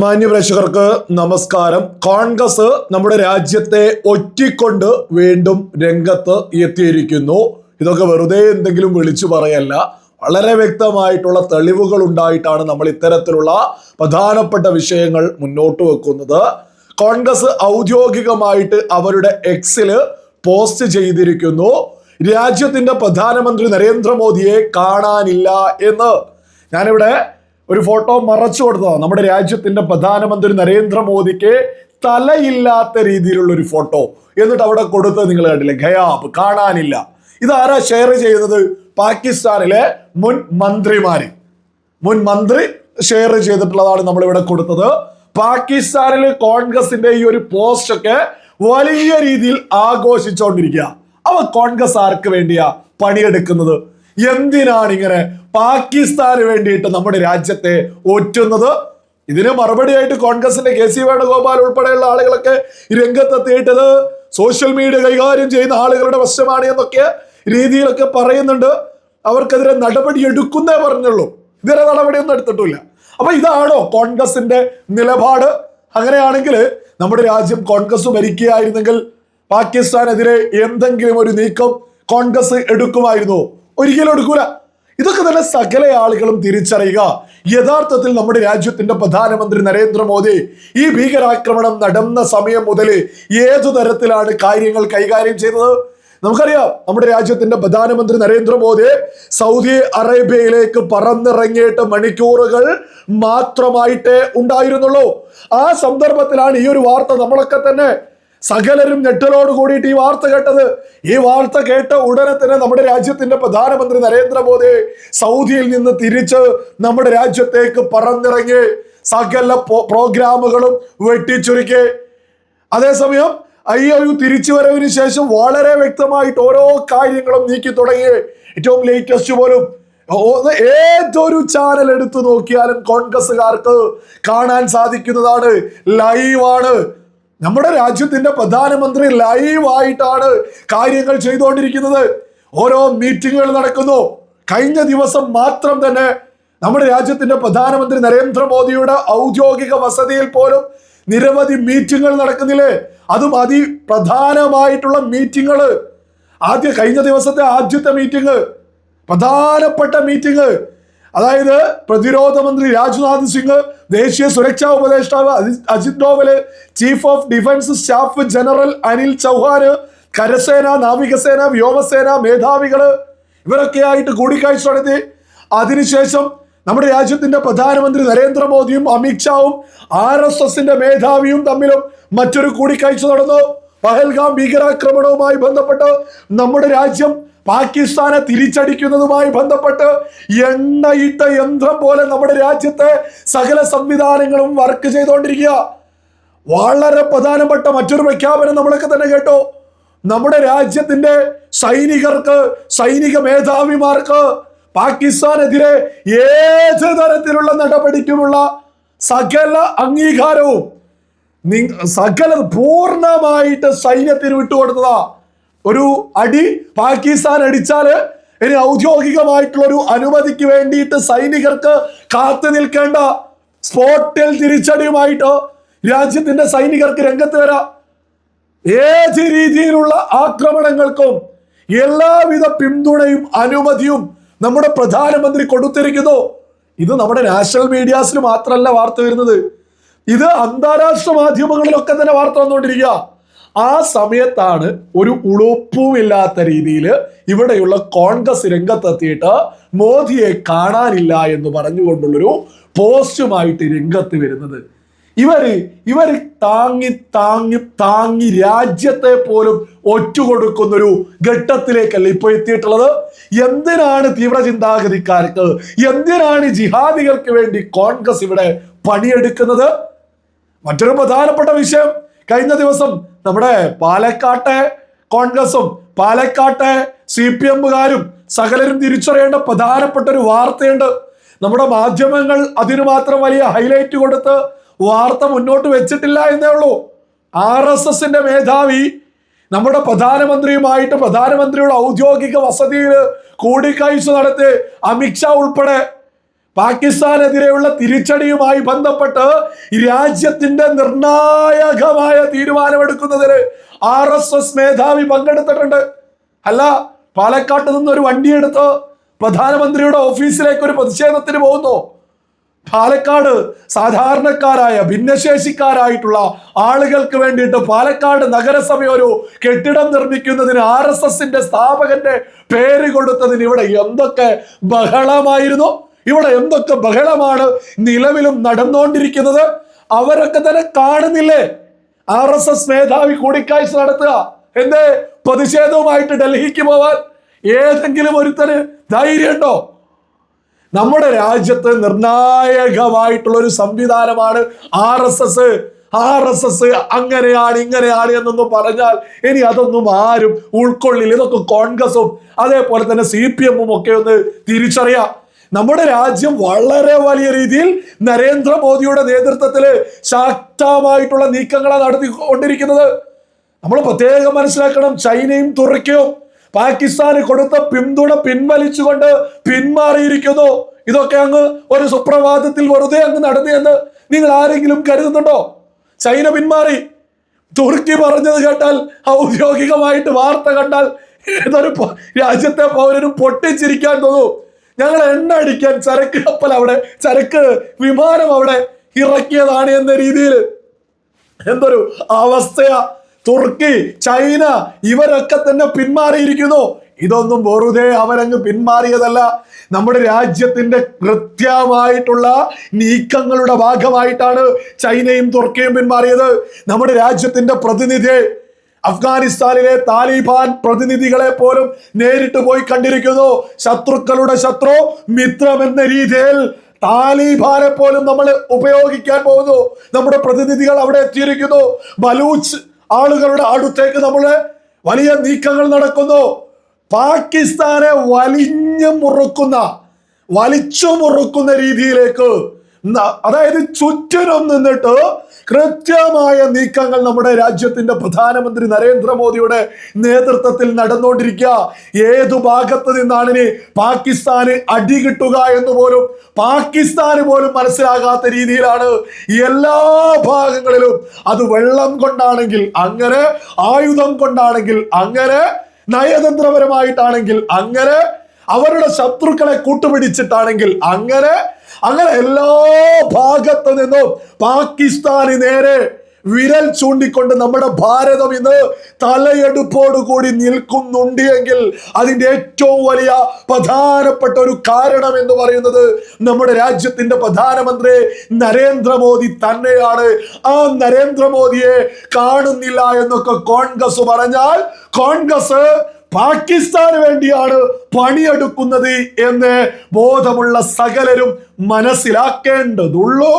മാന്യപ്രേക്ഷകർക്ക് നമസ്കാരം. കോൺഗ്രസ് നമ്മുടെ രാജ്യത്തെ ഒറ്റിക്കൊണ്ട് വീണ്ടും രംഗത്ത് എത്തിയിരിക്കുന്നു. ഇതൊക്കെ വെറുതെ എന്തെങ്കിലും വിളിച്ചു പറയല്ല. വളരെ വ്യക്തമായിട്ടുള്ള തെളിവുകൾ ഉണ്ടായിട്ടാണ് നമ്മൾ ഇത്തരത്തിലുള്ള പ്രധാനപ്പെട്ട വിഷയങ്ങൾ മുന്നോട്ട് വെക്കുന്നത്. കോൺഗ്രസ് ഔദ്യോഗികമായിട്ട് അവരുടെ എക്സിൽ പോസ്റ്റ് ചെയ്തിരിക്കുന്നു. രാജ്യത്തിന്റെ പ്രധാനമന്ത്രി നരേന്ദ്രമോദിയെ കാണാനില്ല എന്ന്. ഞാനിവിടെ ഒരു ഫോട്ടോ മറച്ചു കൊടുത്തതാണ്. നമ്മുടെ രാജ്യത്തിന്റെ പ്രധാനമന്ത്രി നരേന്ദ്രമോദിക്ക് തലയില്ലാത്ത രീതിയിലുള്ള ഒരു ഫോട്ടോ എന്നിട്ട് അവിടെ കൊടുത്തത് നിങ്ങൾ കണ്ടില്ലേ? ഖയാബ്. കാണാനില്ല. ഇതാരാ ഷെയർ ചെയ്യുന്നത്? പാകിസ്ഥാനിലെ മുൻ മന്ത്രിമാര്. മുൻ മന്ത്രി ഷെയർ ചെയ്തിട്ടുള്ളതാണ് നമ്മൾ ഇവിടെ കൊടുത്തത്. പാകിസ്ഥാനിൽ കോൺഗ്രസിന്റെ ഈ ഒരു പോസ്റ്റ് ഒക്കെ വലിയ രീതിയിൽ ആഘോഷിച്ചുകൊണ്ടിരിക്കുക അവ കോൺഗ്രസ് ആർക്ക് വേണ്ടിയാ പണിയെടുക്കുന്നത്? എന്തിനാണ് ഇങ്ങനെ പാകിസ്ഥാന് വേണ്ടിയിട്ട് നമ്മുടെ രാജ്യത്തെ ഒറ്റുന്നത് ഇതിന് മറുപടിയായിട്ട് കോൺഗ്രസിന്റെ കെ സി വേണുഗോപാൽ ഉൾപ്പെടെയുള്ള ആളുകളൊക്കെ രംഗത്തെത്തിയിട്ടത് സോഷ്യൽ മീഡിയ കൈകാര്യം ചെയ്യുന്ന ആളുകളുടെ വശമാണ് എന്നൊക്കെ രീതിയിലൊക്കെ പറയുന്നുണ്ട്. അവർക്കെതിരെ നടപടി എടുക്കുന്നേ പറഞ്ഞുള്ളൂ. ഇതുവരെ നടപടിയൊന്നും എടുത്തിട്ടില്ല അപ്പൊ ഇതാണോ കോൺഗ്രസിന്റെ നിലപാട്? അങ്ങനെയാണെങ്കിൽ നമ്മുടെ രാജ്യം കോൺഗ്രസ് ഭരിക്കുകയായിരുന്നെങ്കിൽ പാകിസ്ഥാനെതിരെ എന്തെങ്കിലും ഒരു നീക്കം കോൺഗ്രസ് എടുക്കുമായിരുന്നു? ഒരിക്കലും എടുക്കൂല. ഇതൊക്കെ തന്നെ സകല ആളുകളും തിരിച്ചറിയുക. യഥാർത്ഥത്തിൽ നമ്മുടെ രാജ്യത്തിന്റെ പ്രധാനമന്ത്രി നരേന്ദ്രമോദി ഈ ഭീകരാക്രമണം നടന്ന സമയം മുതൽ ഏതു തരത്തിലാണ് കാര്യങ്ങൾ കൈകാര്യം ചെയ്തത്? നമുക്കറിയാം നമ്മുടെ രാജ്യത്തിന്റെ പ്രധാനമന്ത്രി നരേന്ദ്രമോദി സൗദി അറേബ്യയിലേക്ക് പറന്നിറങ്ങിയിട്ട് മണിക്കൂറുകൾ മാത്രമായിട്ടേ ഉണ്ടായിരുന്നുള്ളൂ. ആ സന്ദർഭത്തിലാണ് ഈ ഒരു വാർത്ത നമ്മളൊക്കെ തന്നെ സകലരും ഞെട്ടലോട് കൂടിയിട്ട് ഈ വാർത്ത കേട്ടത്. ഈ വാർത്ത കേട്ട ഉടനെ തന്നെ നമ്മുടെ രാജ്യത്തിന്റെ പ്രധാനമന്ത്രി നരേന്ദ്രമോദി സൗദിയിൽ നിന്ന് തിരിച്ച് നമ്മുടെ രാജ്യത്തേക്ക് പറന്നിറങ്ങി സകല പ്രോഗ്രാമുകളും വെട്ടിച്ചുരുക്കി. അതേസമയം ഐ ഒരു തിരിച്ചുവരവിന് ശേഷം വളരെ വ്യക്തമായിട്ട് ഓരോ കാര്യങ്ങളും നീക്കി തുടങ്ങി. ഏറ്റവും ലേറ്റസ്റ്റ് പോലും ഏതൊരു ചാനൽ എടുത്തു നോക്കിയാലും കോൺഗ്രസ്സുകാർക്ക് കാണാൻ സാധിക്കുന്നതാണ് ലൈവാണ് നമ്മുടെ രാജ്യത്തിന്റെ പ്രധാനമന്ത്രി ലൈവായിട്ടാണ് കാര്യങ്ങൾ ചെയ്തുകൊണ്ടിരിക്കുന്നത്. ഓരോ മീറ്റിങ്ങുകൾ നടക്കുന്നു. കഴിഞ്ഞ ദിവസം മാത്രം തന്നെ നമ്മുടെ രാജ്യത്തിന്റെ പ്രധാനമന്ത്രി നരേന്ദ്രമോദിയുടെ ഔദ്യോഗിക വസതിയിൽ പോലും നിരവധി മീറ്റിങ്ങുകൾ നടക്കുന്നില്ലേ? അതും അതി പ്രധാനമായിട്ടുള്ള മീറ്റിങ്ങുകൾ. ആദ്യ കഴിഞ്ഞ ദിവസത്തെ ആദ്യത്തെ മീറ്റിംഗ് പ്രധാനപ്പെട്ട മീറ്റിംഗ് അതായത് പ്രതിരോധ മന്ത്രി രാജ്നാഥ് സിംഗ് ദേശീയ സുരക്ഷാ ഉപദേഷ്ടാവ് Aji- Ajit Doval chief of defence staff general Anil Chauhan കരസേന നാവികസേന വ്യോമസേന മേധാവികൾ ഇവരൊക്കെ ആയിട്ട് കൂടിക്കാഴ്ച നടത്തി. അതിനുശേഷം നമ്മുടെ രാജ്യത്തിന്റെ പ്രധാനമന്ത്രി നരേന്ദ്രമോദിയും അമിത്ഷാവും ആർ എസ് എസിന്റെ മേധാവിയും തമ്മിലും മറ്റൊരു കൂടിക്കാഴ്ച നടന്നു. പഹൽഗാം ഭീകരാക്രമണവുമായി ബന്ധപ്പെട്ട് നമ്മുടെ രാജ്യം പാകിസ്ഥാനെ തിരിച്ചടിക്കുന്നതുമായി ബന്ധപ്പെട്ട് എണ്ണയിട്ട യന്ത്രം പോലെ നമ്മുടെ രാജ്യത്തെ സകല സംവിധാനങ്ങളും വർക്ക് ചെയ്തുകൊണ്ടിരിക്കുക വളരെ പ്രധാനപ്പെട്ട മറ്റൊരു പ്രഖ്യാപനം നമ്മളൊക്കെ തന്നെ കേട്ടോ. നമ്മുടെ രാജ്യത്തിന്റെ സൈനികർക്ക് സൈനിക മേധാവിമാർക്ക് പാകിസ്ഥാനെതിരെ ഏത് തരത്തിലുള്ള നടപടിക്കുമുള്ള സകല അംഗീകാരവും സകല പൂർണമായിട്ട് സൈന്യത്തിന് വിട്ടുകൊടുത്തതാ. ഒരു അടി പാകിസ്ഥാൻ അടിച്ചാൽ ഇനി ഔദ്യോഗികമായിട്ടുള്ള ഒരു അനുമതിക്ക് വേണ്ടിയിട്ട് സൈനികർക്ക് കാത്തു നിൽക്കേണ്ട സ്പോട്ടിൽ തിരിച്ചടിയുമായിട്ട് രാജ്യത്തിന്റെ സൈനികർക്ക് രംഗത്ത് വരാം. ഏത് രീതിയിലുള്ള ആക്രമണങ്ങൾക്കും എല്ലാവിധ പിന്തുണയും അനുമതിയും നമ്മുടെ പ്രധാനമന്ത്രി കൊടുത്തിരിക്കുന്നു. ഇത് നമ്മുടെ നാഷണൽ മീഡിയാസിൽ മാത്രമല്ല വാർത്ത വരുന്നത്. ഇത് അന്താരാഷ്ട്ര മാധ്യമങ്ങളിലൊക്കെ തന്നെ വാർത്ത വന്നുകൊണ്ടിരിക്കുക. ആ സമയത്താണ് ഒരു ഉളുപ്പുമില്ലാത്ത രീതിയിൽ ഇവിടെയുള്ള കോൺഗ്രസ് രംഗത്തെത്തിയിട്ട് മോദിയെ കാണാനില്ല എന്ന് പറഞ്ഞുകൊണ്ടുള്ളൊരു പോസ്റ്റുമായിട്ട് രംഗത്ത് വരുന്നത്. ഇവർ ഇവർ താങ്ങി താങ്ങി താങ്ങി രാജ്യത്തെ പോലും ഒറ്റുകൊടുക്കുന്നൊരു ഘട്ടത്തിലേക്കല്ല ഇപ്പൊ എത്തിയിട്ടുള്ളത്? എന്തിനാണ് തീവ്ര ചിന്താഗതിക്കാർക്ക് എന്തിനാണ് ജിഹാദികൾക്ക് വേണ്ടി കോൺഗ്രസ് ഇവിടെ പണിയെടുക്കുന്നത്? മറ്റൊരു പ്രധാനപ്പെട്ട വിഷയം കഴിഞ്ഞ ദിവസം നമ്മുടെ പാലക്കാട്ടെ കോൺഗ്രസും പാലക്കാട്ടെ സി പി എമ്മുകാരും സകലരും തിരിച്ചറിയേണ്ട പ്രധാനപ്പെട്ട ഒരു വാർത്തയുണ്ട്. നമ്മുടെ മാധ്യമങ്ങൾ അതിനു മാത്രം വലിയ ഹൈലൈറ്റ് കൊടുത്ത് വാർത്ത മുന്നോട്ട് വെച്ചിട്ടില്ല എന്നേ ഉള്ളൂ. ആർ എസ് എസിന്റെ മേധാവി നമ്മുടെ പ്രധാനമന്ത്രിയുമായിട്ട് പ്രധാനമന്ത്രിയുടെ ഔദ്യോഗിക വസതിയിൽ കൂടിക്കാഴ്ച നടത്തി അമിത്ഷാ ഉൾപ്പെടെ പാകിസ്ഥാനെതിരെയുള്ള തിരിച്ചടിയുമായി ബന്ധപ്പെട്ട് രാജ്യത്തിന്റെ നിർണായകമായ തീരുമാനമെടുക്കുന്നതിന് ആർ എസ് എസ് മേധാവി പങ്കെടുത്തിട്ടുണ്ട്. അല്ല പാലക്കാട്ട് നിന്ന് ഒരു വണ്ടിയെടുത്ത് പ്രധാനമന്ത്രിയുടെ ഓഫീസിലേക്ക് ഒരു പ്രതിഷേധത്തിന് പോകുന്നു. പാലക്കാട് സാധാരണക്കാരായ ഭിന്നശേഷിക്കാരായിട്ടുള്ള ആളുകൾക്ക് വേണ്ടിയിട്ട് പാലക്കാട് നഗരസഭ ഒരു കെട്ടിടം നിർമ്മിക്കുന്നതിന് ആർ എസ് എസിന്റെ സ്ഥാപകന്റെ പേര് കൊടുത്തതിന് ഇവിടെ എന്തൊക്കെ ബഹളമായിരുന്നു? ഇവിടെ എന്തൊക്കെ ബഹളമാണ് നിലവിലും നടന്നുകൊണ്ടിരിക്കുന്നത്? അവരൊക്കെ തന്നെ കാണുന്നില്ലേ? ആർ എസ് എസ് മേധാവി കൂടിക്കാഴ്ച നടത്തുക. എന്തേ? പ്രതിഷേധവുമായിട്ട് ഡൽഹിക്ക് പോവാൻ ഏതെങ്കിലും ഒരുത്തന് ധൈര്യമുണ്ടോ? നമ്മുടെ രാജ്യത്ത് നിർണായകമായിട്ടുള്ള ഒരു സംവിധാനമാണ് R S S. R S S അങ്ങനെയാണ് ഇങ്ങനെയാണ് എന്നൊന്നും പറഞ്ഞാൽ ഇനി അതൊന്നും ആരും ഉൾക്കൊള്ളില്ല. ഇതൊക്കെ കോൺഗ്രസും അതേപോലെ തന്നെ സി പി എമ്മും ഒക്കെ ഒന്ന് തിരിച്ചറിയാം. നമ്മുടെ രാജ്യം വളരെ വലിയ രീതിയിൽ നരേന്ദ്രമോദിയുടെ നേതൃത്വത്തിൽ ശക്തമായിട്ടുള്ള നീക്കങ്ങളാണ് നടത്തിക്കൊണ്ടിരിക്കുന്നത്. നമ്മൾ പ്രത്യേകം മനസ്സിലാക്കണം ചൈനയും തുർക്കിയും പാകിസ്ഥാന് കൊടുത്ത പിന്തുണ പിൻവലിച്ചുകൊണ്ട് പിന്മാറിയിരിക്കുന്നു. ഇതൊക്കെ അങ്ങ് ഒരു സുപ്രഭാതത്തിൽ വെറുതെ അങ്ങ് നടന്നെന്ന് നിങ്ങൾ ആരെങ്കിലും കരുതുന്നുണ്ടോ? ചൈന പിന്മാറി. തുർക്കി പറഞ്ഞത് കേട്ടാൽ ഔദ്യോഗികമായിട്ട് വാർത്ത കണ്ടാൽ ഏതൊരു രാജ്യത്തെ പൗരനും പൊട്ടിച്ചിരിക്കാൻ തോന്നും. ഞങ്ങൾ എണ്ണ അടിക്കാൻ ചരക്ക് കപ്പൽ അവിടെ ചരക്ക് വിമാനം അവിടെ ഇറക്കിയതാണ് എന്ന രീതിയിൽ. എന്തൊരു അവസ്ഥയാ. തുർക്കി ചൈന ഇവരൊക്കെ തന്നെ പിന്മാറിയിരിക്കുന്നു. ഇതൊന്നും വെറുതെ അവരങ്ങ് പിന്മാറിയതല്ല. നമ്മുടെ രാജ്യത്തിന്റെ കൃത്യമായിട്ടുള്ള നീക്കങ്ങളുടെ ഭാഗമായിട്ടാണ് ചൈനയും തുർക്കിയും പിന്മാറിയത്. നമ്മുടെ രാജ്യത്തിന്റെ പ്രതിനിധി അഫ്ഗാനിസ്ഥാനിലെ താലിബാൻ പ്രതിനിധികളെ പോലും നേരിട്ട് പോയി കണ്ടിരിക്കുന്നു. ശത്രുക്കളുടെ ശത്രു മിത്രം എന്ന രീതിയിൽ താലിബാനെ പോലും നമ്മൾ ഉപയോഗിക്കാൻ പോകുന്നു. നമ്മുടെ പ്രതിനിധികൾ അവിടെ എത്തിയിരിക്കുന്നു. ബലൂച്ച് ആളുകളുടെ അടുത്തേക്ക് നമ്മൾ വലിയ നീക്കങ്ങൾ നടക്കുന്നു. പാകിസ്ഥാനെ വലിഞ്ഞു മുറുക്കുന്ന വലിച്ചു മുറുക്കുന്ന രീതിയിലേക്ക് അതായത് ചുറ്റിനും നിന്നിട്ട് കൃത്യമായ നീക്കങ്ങൾ നമ്മുടെ രാജ്യത്തിന്റെ പ്രധാനമന്ത്രി നരേന്ദ്രമോദിയുടെ നേതൃത്വത്തിൽ നടന്നുകൊണ്ടിരിക്കുക. ഏതു ഭാഗത്ത് നിന്നാണ് ഇനി പാകിസ്ഥാന് അടി കിട്ടുക എന്ന് പോലും പാകിസ്ഥാന് പോലും മനസ്സിലാകാത്ത രീതിയിലാണ് എല്ലാ ഭാഗങ്ങളിലും അത് വെള്ളം കൊണ്ടാണെങ്കിൽ അങ്ങനെ ആയുധം കൊണ്ടാണെങ്കിൽ അങ്ങനെ നയതന്ത്രപരമായിട്ടാണെങ്കിൽ അങ്ങനെ അവരുടെ ശത്രുക്കളെ കൂട്ടുപിടിച്ചിട്ടാണെങ്കിൽ അങ്ങനെ അങ്ങനെ എല്ലാ ഭാഗത്തു നിന്നും പാകിസ്ഥാന് നേരെ വിരൽ ചൂണ്ടിക്കൊണ്ട് നമ്മുടെ ഭാരതം ഇന്ന് തലയെടുപ്പോടുകൂടി നിൽക്കുന്നുണ്ട് എങ്കിൽ അതിന്റെ ഏറ്റവും വലിയ പ്രധാനപ്പെട്ട ഒരു കാരണം എന്ന് പറയുന്നത് നമ്മുടെ രാജ്യത്തിന്റെ പ്രധാനമന്ത്രി നരേന്ദ്രമോദി തന്നെയാണ്. ആ നരേന്ദ്രമോദിയെ കാണുന്നില്ല എന്നൊക്കെ കോൺഗ്രസ് പറഞ്ഞാൽ കോൺഗ്രസ് പാകിസ്ഥാന് വേണ്ടിയാണ് പണിയെടുക്കുന്നത് എന്ന് ബോധമുള്ള സകലരും മനസ്സിലാക്കേണ്ടതുള്ളൂ.